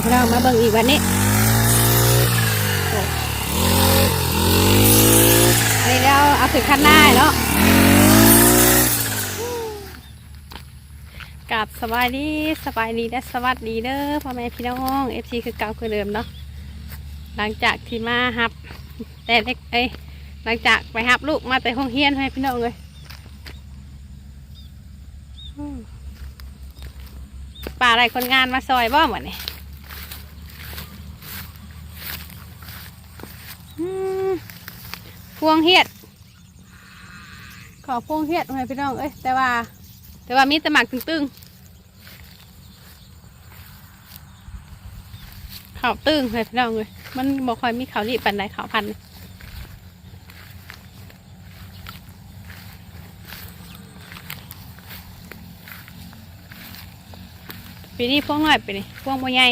ยวเรามาเบิ่งอีกวันนี้อันนี้เราเอาถึงขั้นหน้าเนาะกับสบายดีสบายดีและสวัสดีเด้อพ่อแม่พี่น้องเอฟซีคือเก่าคือเดิมเนาะหลังจากที่มาฮับ แต่เล็กเอ้ยหลังจากไปฮับลูกมาแต่ห้องเฮียนให้พี่น้องเลยป่าอะไรคนงานมาซอยบ่เหมือนนี่อืม พวงเฮียดขอพวงเฮียดให้พี่น้องเอ้ยแต่ว่า แต่ว่ามีแต่หมักตึงๆเขาวตึงให้พี่น้องเลยมันบ่ค่อยมีเขาวรีบปันใดเขาวพันปีนี้พวงหน้อยไปนี่พวงบ่ใหญ่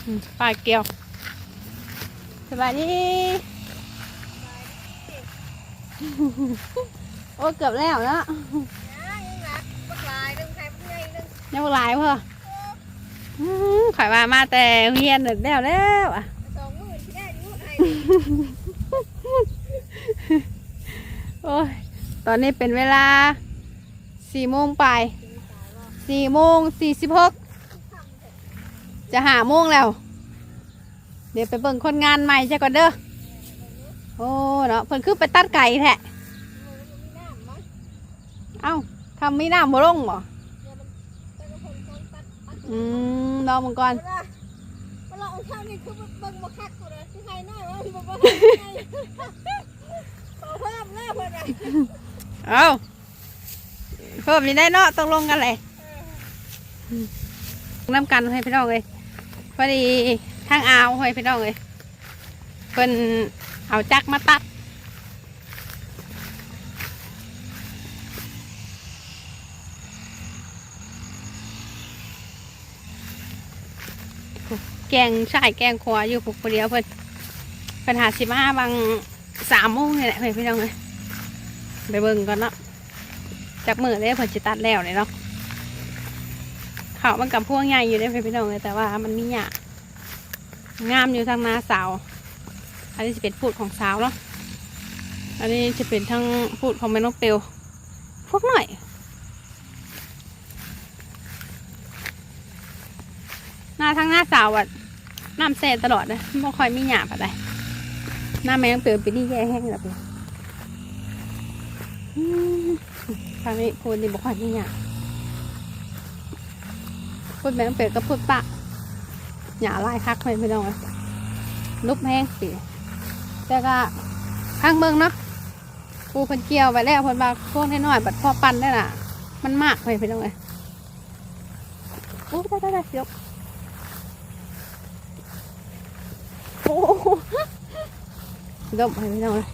อืม ปลาเกียวสบายดีโอ้เกือบแล้วเนาะยังบ่หลายเพ่ออืมข่อยว่ามาแต่เฮียนเด็ดแล้วแล้วอะโอ้ย ตอนนี้เป็นเวลาสี่โมงไปสี่โมงสี่สิบหก จะหาโมงแล้ว เดี๋ยวไปเบิ่งคนงานใหม่ใช่ก่อนเด้อ โอ้เนาะเพิ่นคือไปตัดไก่แท้เอ้าทำไม่น้ำบ่ลงบ่อืมรอมังกรมาลองข้างนี้คือเบิ่งมาคักกูเลยที่ใครน้อยว่าที่บ่บ่ให้ขอเพิ่มเลยเพิ่นน่ะเอ้าเพิ่มนี่ได้เนาะต้องลงกันเลยน้ำกันให้พี่น้องเลย พอดีทางอาวห้พี่น้องเลยเพิ่นเอาจักมาตัด แกงใช่แกงขวาอยู่ปลุกคนเดียวเพิ่นเพิ่นหาสิมาบางสามโมงนี่แหละเพื่อนพี่น้องเลยไปเบิ่งก่อนเนาะจากมือได้เพิ่นจะตัดแล้วเลยเนาะ เขามันกับพวกใหญ่อยู่ได้เพื่อนพี่น้องเลยแต่ว่ามันมีหยางามอยู่ทางนาสาว อันนี้จะเป็นพูดของสาวเนาะอันนี้จะเป็นทั้งพูดของแม่นกเปลวพวกหน่อยหน้าทั้งหน้าสาวอะน้ำแซ่ตลอดนะไม่ค่อยมีหยาบอะไรหน้าแมงเติมไปนี่แย่แห้งแล้วเพื่อนอืมทางนี้พูดนี่บ่ค่อยมีหยาบ พูดแมงเปิดก็พูดปะหยาลายคักเลยไม่ต้องเลยนุบแห้งสิแต่ก็ข้างเมืองเนาะปูเพันเกี่ยวไปแล้วเพันบาพวกน้อยๆบัดพอปันได้น่ะ มันมากเลยพี่น้องเลยโอ้ได้ได้ได้ยกโอ้โหดมให้พี่น้องเลย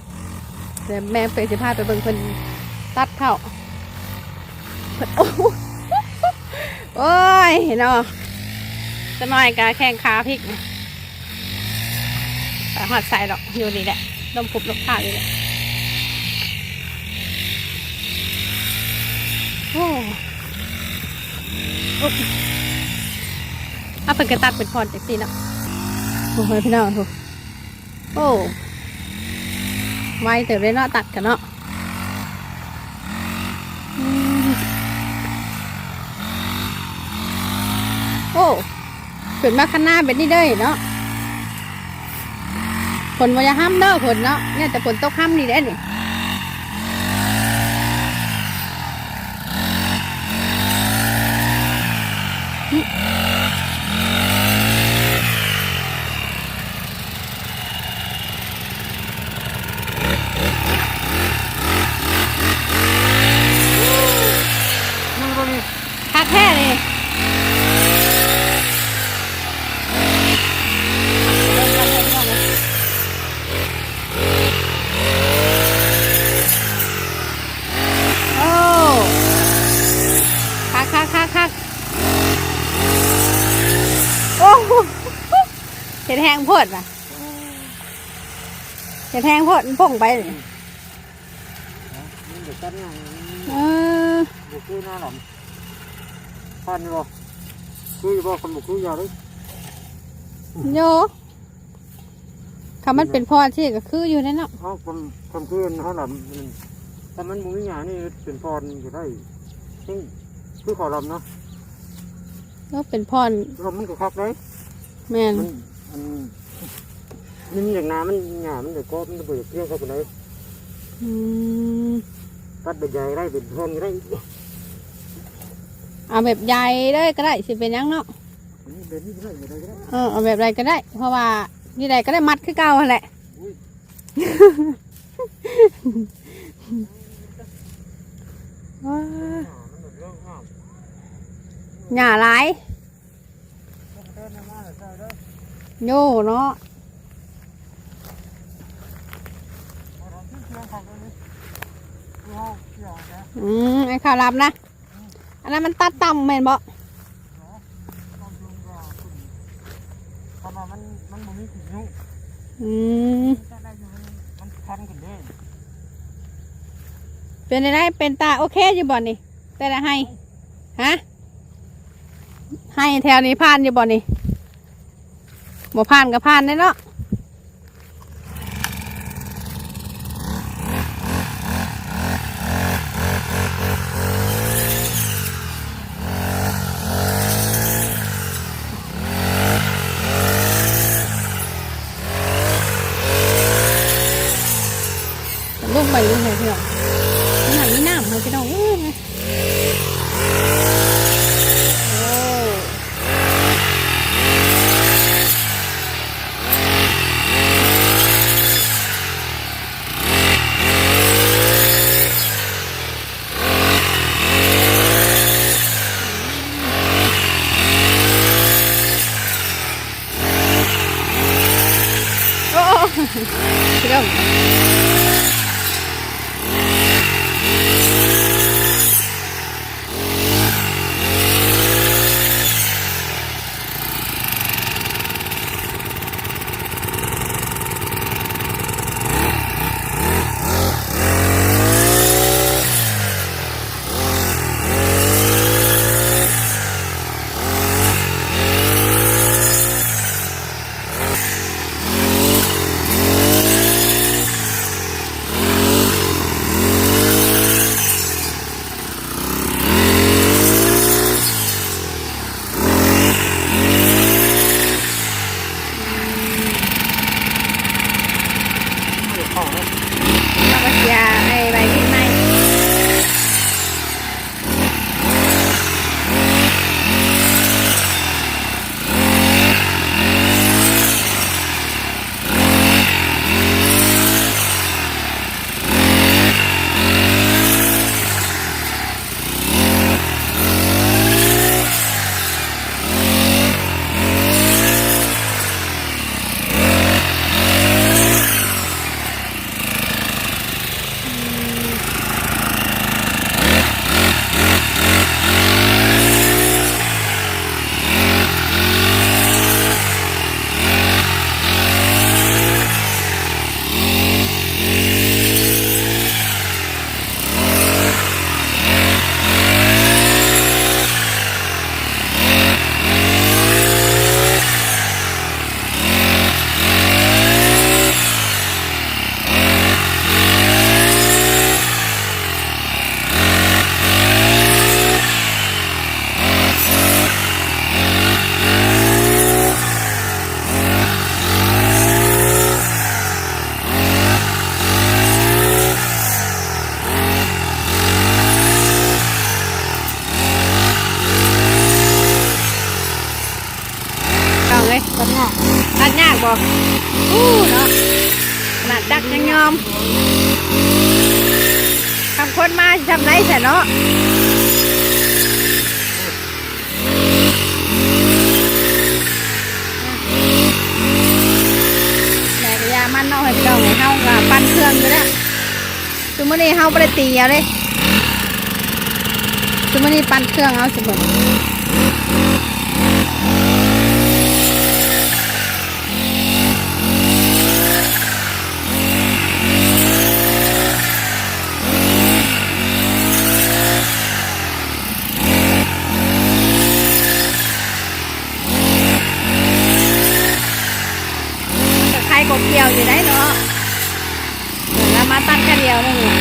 เดี๋ยวแม่ไปจะพาไปเบิ่งเพิ่นตัดเข้าโอ้ โอ้ยเห็นาะจะน้อยกาแข้งขาพริกแต่หอดใส่ดอกอยู่นี่แหละดมปุบลกผ้าอยู่แหละโอ้โอ้เอาเป็นกระตัดเป็นพรจากสีเนาะโอ้ยพี่น้องถูกโอ้ไวเติบได้เนาะตัดกันเนาะอืมโอ้ ขึ้นมาข้างหน้าแบบนี้เด้เนาะฝนวายห้ามเด้อฝนเนาะเนี่ยแต่ฝนตกห้ามนี่ได้นี่คักแท้เลยโอ้คักคักคักคักโอ้โหเห็ดแห้ง โพดป่ะเห็ดแห้งโพดมันป่งไปเลยมันอยู่ต้นไงเอออยู่ที่หน้าหลอมพันบ่คือบ่คำบอกคือยาเลยโยคำมันเป็นพ่อที่ก็คืออยู่นั่นเนาะเขาคนคนคืนเขาหลับมันแต่มันมุ้งหยานี่เป็นพรอยู่ได้ซึ่งคือขอลำเนาะแล้วเป็นพ่อลมมันก็คักเลยแม่น มันมันมันมีอย่างน้ำมันหยามันเดือดก็มันเดือดเกลี้ยงเข้าไปเลยอืมตัดใบใหญ่ได้เป็นพรก็ได้เอาแบบใหญ่เลยก็ได้สิเป็นหยังเนาะนี่เป็นนี่ก็ได้อะไรก็ได้เออเอาแบบไรก็ได้ เพราะว่านี่ใดก็ได้มัดคือเก่าหั่นแหละ อุ้ยว้ามันเรื่องห้ามหญ้าหลาย เดินมาใช่ได้ โยเนาะเราที่เชียงของตัวนี้คือห้องเกี่ยวนะอืมไอ้ข้าวรับนะ อันนั้นมันตัดต่ำแม่นบ่ต้องลงก็ขึ้นทำไมมันมันมันมีขีดนิ้วอืมจะได้อยู่มันมันพันกันเด้เป็นได้เป็นตาโอเคอยู่บ่นี่แต่ละให้ ฮะ ให้แถวนี้ผ่านอยู่บ่นี่ บ่ผ่านก็ผ่านได้เนาะ ลูกไปยังไงพี่น้องมันหนังนี่น้ำมันพี่น้องอู้ไงโอ้โอ้ ยังยอมทำคนมาทำไรแต่เนาะแต่กยามันเนาะให้พี่น้องให้เฮาก็ปั้นเครื่องอยู่แล้วซุมื้อนี้เฮาบ่ได้ตีเอาเลยซุมื้อนี้ปั้นเครื่องเอาสิเบิ่ง namin.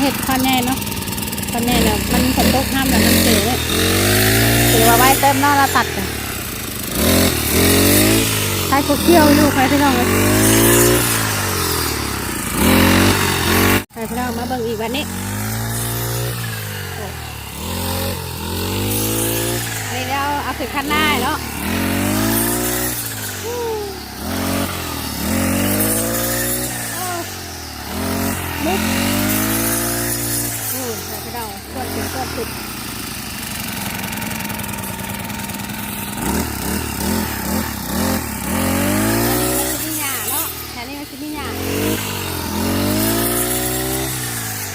เห็ดข้อแน่เนาะข้อแน่เนี่ยมันฝนตกห้ามแล้วมันเสียเลยถือว่าไว้เติมนอกเราตัดกันใช้พวกเกี่ยวอยู่ใครที่น้องเลยไปพี่น้องมาเบิ่งอีกวันนี้โอ้อันนี้เราเอาถึงขั้นหน้าเนาะมุกอู้ไปพี่น้อง กดถึงกดนนี้มันจะมีหญ้าเนาะแต่อันนี้มันจะมีหญ้า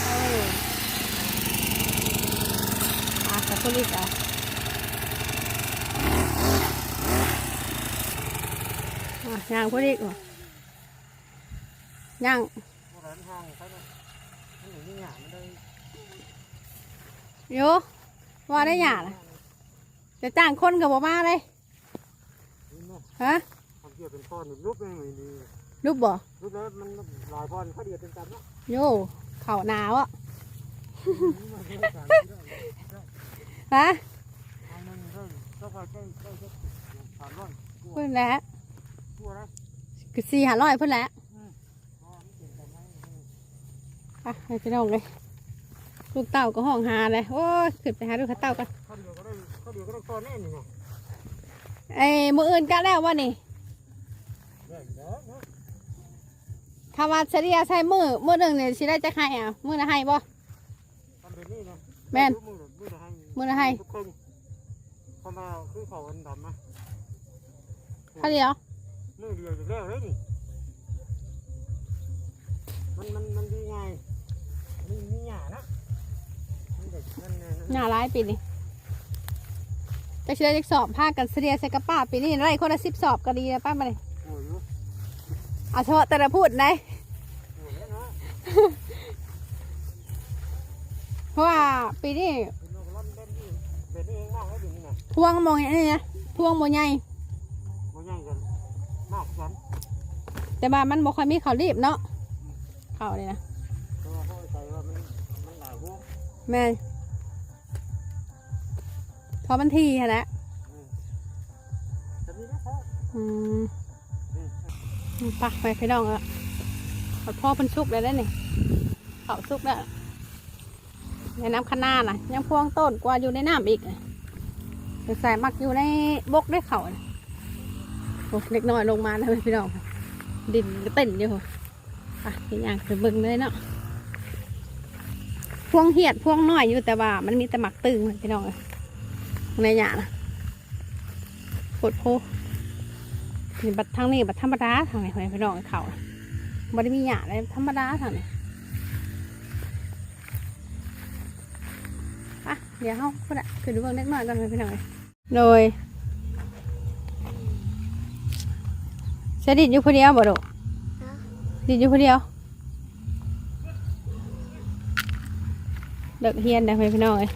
เอออาคาทอลิกอะอะย่างพอดีกว่าย่าง โบราณห้างเขาเนี่ยมันอยู่นี่หยามันได้ โยว่าได้หยาล่ะจะจ้างคนกับบ่มาเลยนี่เนาะฮะทำเกี่ยวเป็นพรรูปไม่เหมือนดีรูปบ่รูปแล้วมันหลายพรเขาเดียวเป็นกันเนาะโยเข่าหนาวอะมันไม่ได้การที่ได้ฮะทางนึงได้ก็พอใกล้ใกล้สักสามร้อยกลัวเพิ่นแหล้วกลัวนะคือสี่หาร้อยเพิ่นแหล้วอ๋อมันเปลี่ยนกันไหมอะให้พี่น้องเลย ลูกเต่าก็ห้องหาเลยโอ้ยขึ้นไปหาลูกเขาเต่ากันข้าวเดียวก็ได้ข้าวเดียวก็ได้พรแน่นี่เนาะไอ้มืออื่นก็แล้วว่านี่ได้แล้วเนาะคำว่าเฉลี่ยใช้มือมือหนึ่งเนี่ยสิได้จะให้อะมือละให้บ่ทำแบบนี้เนาะแม่นมือมือละให้มื้อละให้ทุกคนเขามาคือเขาอันดำนะเท่าเดียวมือเดียวจะแล้วเลยนี่มันมันมันดีไงมันมีหยานะมันเด็กมันเนี่ย หน้าร้ายปีนี้จะเชื่อจะสอบผ้ากันเฉลี่ยใส่กระป๋าปีนี้ไรคนละสิบสอบก็ดีแล้วป้ามาเลยโอ้ยอยู่เอาเฉพาะแต่ละพูดนะโอ้ยแล้วเนาะเพราะว่าปีนี้เป็นโรคร้อนเป็นนี่เป็นเองมากแล้วเดี๋ยวนี้นะพวงมองอย่างนี้นะพวงโมใหญ่มันใหญ่กันมากกันแต่ว่ามันบ่ค่อยมีเขาวรีบเนาะเขาเลยนะ เพราะว่าเขาใจว่ามันมันหลายพวกแม่นพอมันทีฮะนะจะมีนะพ่ออืมไปักไปพี่น้องอะขอพ่อเพิ่นสุกเลยได้นี่เขาสุกแล้วในน้ำข้างหน้าน่ะ ยังพวงต้นกว่าอยู่ในน้ำอีกอะเดี๋ยวใส่มักอยู่ในบกได้เขาน่ะโอ้เล็กน้อยลงมาแล้วพี่น้องดินก็เต้นอยู่อะเป็นอย่างไปเบิ่งเลยเนาะพวงเหียดพวงน้อยอยู่แต่ว่ามันมีแต่หมักตึงพี่น้องเลย ในหยานะโคตรโพนี่บัดทางนี้บัดธรรมดาทางไหนพี่น้องเขาน่ะบัได้มีหยาอะไรธรรมดาทางนี้อะเดี๋ยวเขาพูดอะคือดูเบิ่งเล็กน้อยก่อนพี่น้องเลยโดยเสดิดอยู่คนเดียวบ่ดอกดิดอยู่คนเดียวเลิกเฮียนได้ไหมพี่น้องเอ้ย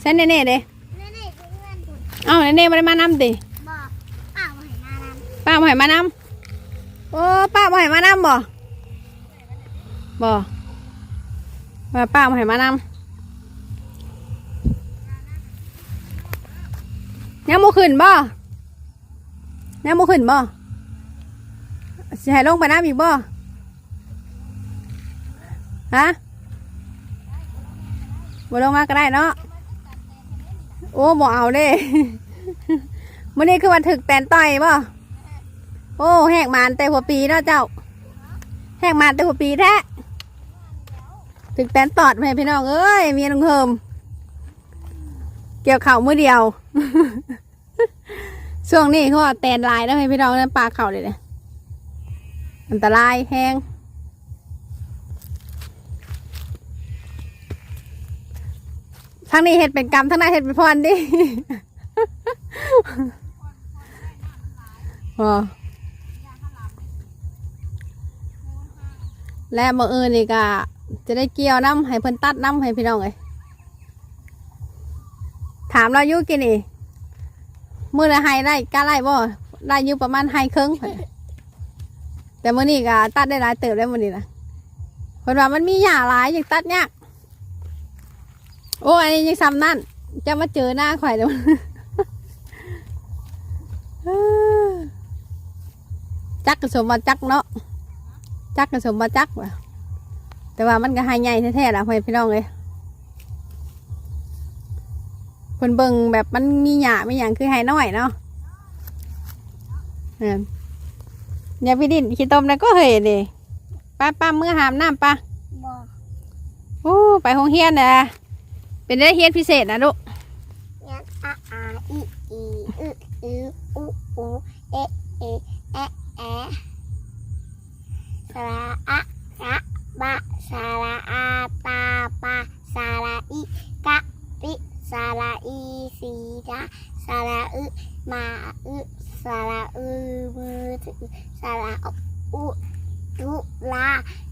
เส้นเน่ๆเด้นี่นี่คือเพื่ อนผมเอ้าเน่ๆมาได้มานำติบอกป้ามาเห็นมานั้นป้าบ่ให้มานำโอ้ป้าบ่ให้มานำบ่บ่ว่าป้าบ่ให้มานำยังโมขึ้นบ่ยังโมขึ้นบ่สิให้ลงไปน้ำอีกบ่ฮะบ่ลงมาก็ได้เนาะโอ้บ่เอาเด้ มื้อนี้คือวันถึกแตนต่อยบ่โอ้แหกมานแต่หัวปีเนาะเจ้า แหกมานแต่หัวปีแท้ถึกแตนตอดแม่พี่น้องเอ้ยเมียลุงเฮิมเกี่ยวเข่ามือเดียว ช่วงนี้เขาแตนลายแล้วให้พี่น้องนั่นปลาเข่าเลยเนี่ยอันตรายแห้งทั้งนี้เห็ดเป็นกรรมทั้งนั้นเห็ดเป็นพรดิ และมื่ออื่นนี่ก็จะได้เกี่ยวน้ำให้เพิ่นตัดน้ำให้พี่น้องเลยถามเราอยุกินนี่มือละไฮได้กล้าไล่บ่ได้อยู่ประมาณไฮครึ่งแต่มื่อนี้ก็ตัดได้หลายเติบแล้วมื่อนี้นะเพิ่นว่ามันมีหญ้าหลายอยากตัดยากโอ้อันนี้ยังซ้ำนั่นจะมาเจอหน้าข่อยเดี๋ยว จักกระสมมาจักเนาะจักกระสมมาจักว่ะแต่ว่ามันก็หายใหญ่แท้ๆละพ่อพี่น้องเลยเพิ่นเบิ่งแบบมันมีหยาไม่อย่างคือหายน้อยเนาะเอออย่าไปดิ้นขี้ต้มแล้วก็เฮ้ยดิป้าป้ามือหามน้ำป้าบอกโอ้ไปห้องเฮียนนะเป็นได้เฮียนพิเศษนะลูกยักอาอาอีอีอึอึอุอุเอะเอะแอะ แอสระอะระบะสระอาตาปาสระอีกะปิสระอีสีดาสระอึมาอึสระอึมือถือสระอุตุลา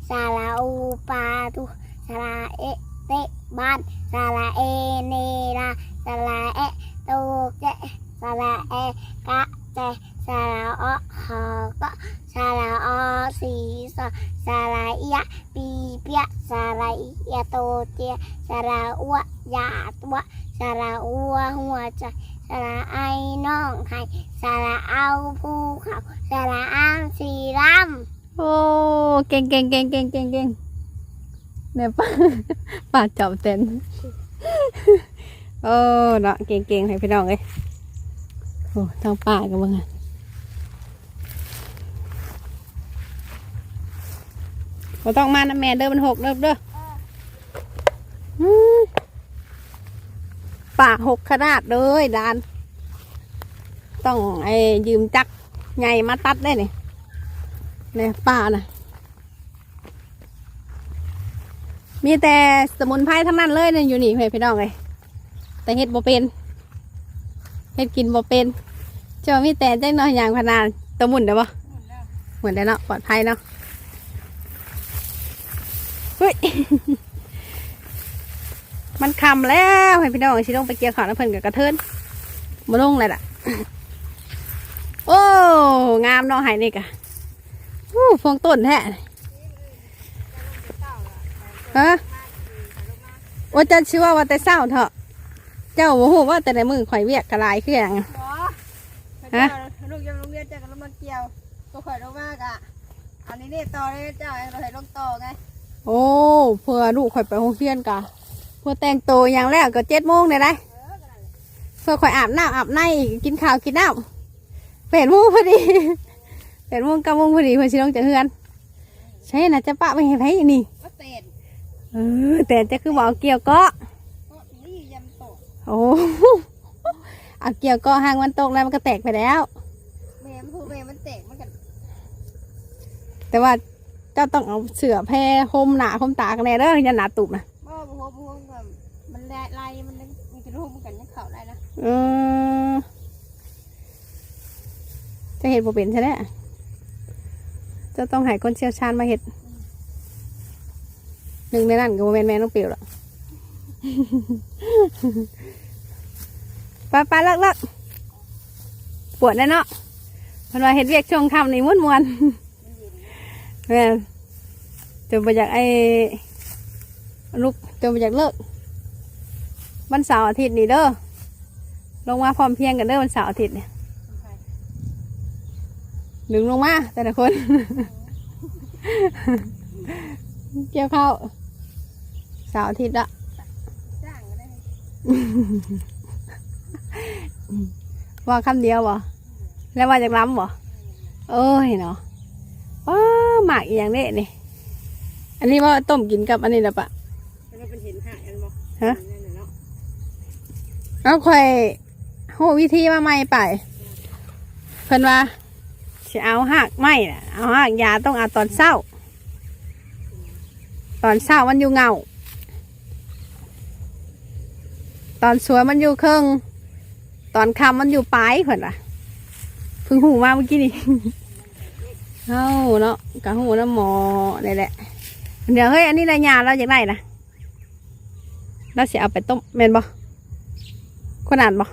สระอูปาตุสระเอเตบ้านสระเอเนราสระเอะตูเกะสระเอกะเจ สระอหอกะสระอสีสสระอียะปีเปียสระอียะโตเตียสระอ้วยาตัวสระอัวหัวใจสระไอน้องไห้สระเอาภูเขาสระอ้างสีรโอ้เก่งเก่งเก่งเก่งเก่งเก่งเนี่ยป้าป้าจับเต็นโอ้เนาะเก่งเก่งให้พี่น้องเลยโอ้ทางป่ากันบ้างอะ เราต้องมานะแม่เด้อมันหกเด้อเด้อมป่าหกขนาดเลยดาน ต้องไอ้ยืมจักรใหญ่มาตัดได้นี่เนี่ยป่าน่ะมีแต่สมุนไพรทั้งนั้นเลยเนี่ยอยู่นี่เพื่อนพี่น้องเลยแต่เฮ็ดบ่เป็นเฮ็ดกินบ่เป็นเจ้ามีแต่จังน้อยอย่างพนานตัวหมุนได้ปะหมุนได้เนาะปลอดภัยเนาะ เฮ้ย มันคำแล้วให้พี่น้องชิลงไปเกี่ยวข้าวน้ำเพิ่นกับกระเทินบ่ลงเลยล่ะ โอ้ งามเนาะใหายนี่กะอู้ฟองต้นแท้ฮะโอ้เจะชื่อว่าว่าแต่เศร้าเถอะ เจ้าโอ้โหว่าแต่ในมือข่อยเวียกกระลายคืออย่างำฮะลูกยังโรงเรียนจากกันมาเกี่ยวก็ข่อยลงมากอะอันนี้นี่ต่อเลยเจ้าเราให้ลงต่อไง โอ้เพื่อลูกข่อยไปโรงเรียนกะเพื่อแต่งตัวอย่างแรกก็เจ็ดโมงเนี่ยได้เพื่อข่อยอาบน้ำอาบในกินข้าวกินน้ำเป็ดโมงพอดีเป็ดโมงเก้าโมงพอดีเพื่อนชิลงจากเฮือนใช่นะจะปะไม่เห็นไผนี่ก็เตนเออแต่จะคือบอกเกี่ยวก็ก็นี่ยำโตะโอ้เอาเกี่ยวก็ห่างมันตกแล้วมันก็แตกไปแล้วแม่มันพูแม่มันเตะมันกันแต่ว่าเจ้าต้องเอาเสือแพร่ห่มหนาห่มตากันแน่เด้ออย่าหนาตุบนะบ่บ่บ่บ่แบบมันแลลายมันมันจะรู้มันกันยังเข่าได้นะเออจะเห็ดบ่เป็นใช่ไหมเจะต้องใหายคนเชี่ยวชาญมาเห็ดหนึ่งในนั้นก็บ่แม่นแม่น้องเปียวหรอกไปไปเลิกเลิกปวดแน่เนาะมันว่าเห็ดเวียกช่วงค่ำนี่ม้วนมวนๆ แม่จนไปจากไอ้ลูกจนไปจากเลิกวันเสาร์อาทิตย์นี่เด้อลงมาพร้อมเพียงกันเด้อวันเสาร์อาทิตย์เนี่ยดึงลงมาแต่ละคน เกี่ยวเข้าเสาร์อาทิตย์ละจ้าว่าคำเดียวบ่แล้วว่าจากล้ำบ่เอ้ยเนาะ ว้าหมากอหย่างนี้นี่ อันนี้ว่าต้มกินกับอันนี้นะปะแล้วมันเป็นเห็นหายกันบ่ฮะนั่นน่ะเนาะเอาค่อยโหวิธีมาใหม่ไป เพิ่นว่าสิเอาหากไม้น่ะเอาหากยาต้องเอาตอนเศร้า ตอนเศร้ามันอยู่เงา ตอนสวยมันอยู่ครึ่งตอนคำมันอยู่ปลายเพิ่นว่ะเพิ่งหูมาเมื่อกี้นี่ เอ้าเนาะกะหูน้ำหมอนี่แหละ เดี๋ยวเฮ้ยอันนี้นยาเราอยากได้นะเราสิเอาไปต้มแม่นบ่คนอ่านบ่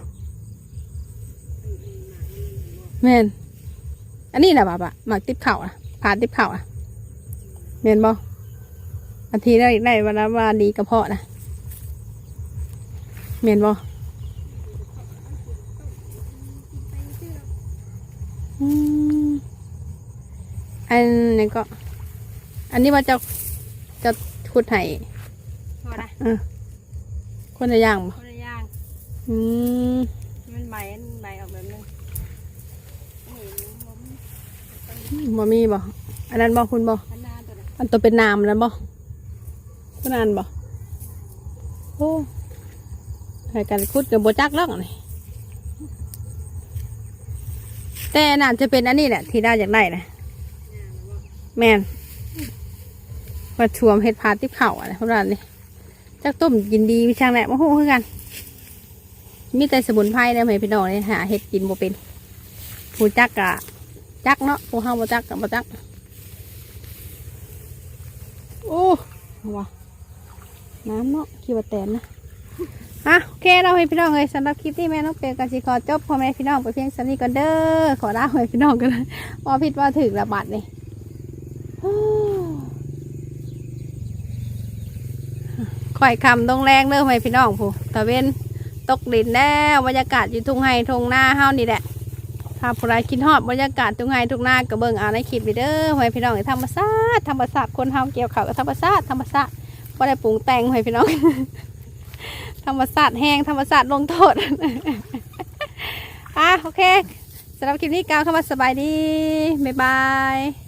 แม่นอันนี้นะบ่บะหมักติบเข่าอะผ่าติบเข่าอะแม่นบ่อาทีได้ได้วันละว่าดีกระเพาะนะแม่นบ่อืม อันนี้ก็ อันนี้ว่าจะจะขุดไห้พอละคนละอย่างบ่คนละอย่างอืมมันใบอันใบออกแบบนึงเห็นบ่มีบ่มีบ่อันนั้นบ่คุณบ่อันหน้าตัวน่ะอันตัวเป็นน้ำแล้วบ่คุณอ่านบ่โอ้ให้กันคุดกับบ่จักแล้วนี่แต่น่าจะเป็นอันนี้แหละที่ได้จากได้นะ แม่นว่าชวมเห็ดพาติบเข่าอะไรพวกนั้นนี่จักต้มกินดีวิช่างแหละมาฮู้คือกัน มีแต่สมุนไพรเนี่ยให้พี่น้องนี่หาเห็ดกินบ่เป็นผู้จักกะจักเนาะผู้เฮาบ่จักกับบ่จักโอ้ว้าน้ำเนาะคิว่าแตนนะอะโอเคเราให้พี่น้องเลยสำหรับคลิปที่แม่น้องเปลกันสิขอจบพ่อแม่พี่น้องไปเพียงสำนี้ก่อนเด้อขอลาให้พี่น้องกันเลยว่าผิดว่าถึงระบาดนี่ ข่อยคำตรงแรงเด้อให้พี่น้องผู้ตะเวนตกดินแล้วบรรยากาศอยู่ทุ่งไห้ทุ่งนาเฮานี่แหละถ้าผู้ใดคิดฮอดบรรยากาศทุ่งไห้ทุ่งนาก็เบิ่งเอาในคลิปนี่เด้อให้พี่น้องธรรมชาติธรรมชาติคนเฮาเกี่ยวข้าวกับธรรมชาติธรรมชาติบ่ได้ปรุงแต่งให้พี่น้องธรรมชาติแห้งธรรมชาติลงโทษอะโอเคสำหรับคลิปนี้กล่าวคำว่าสบายดีบ๊ายบาย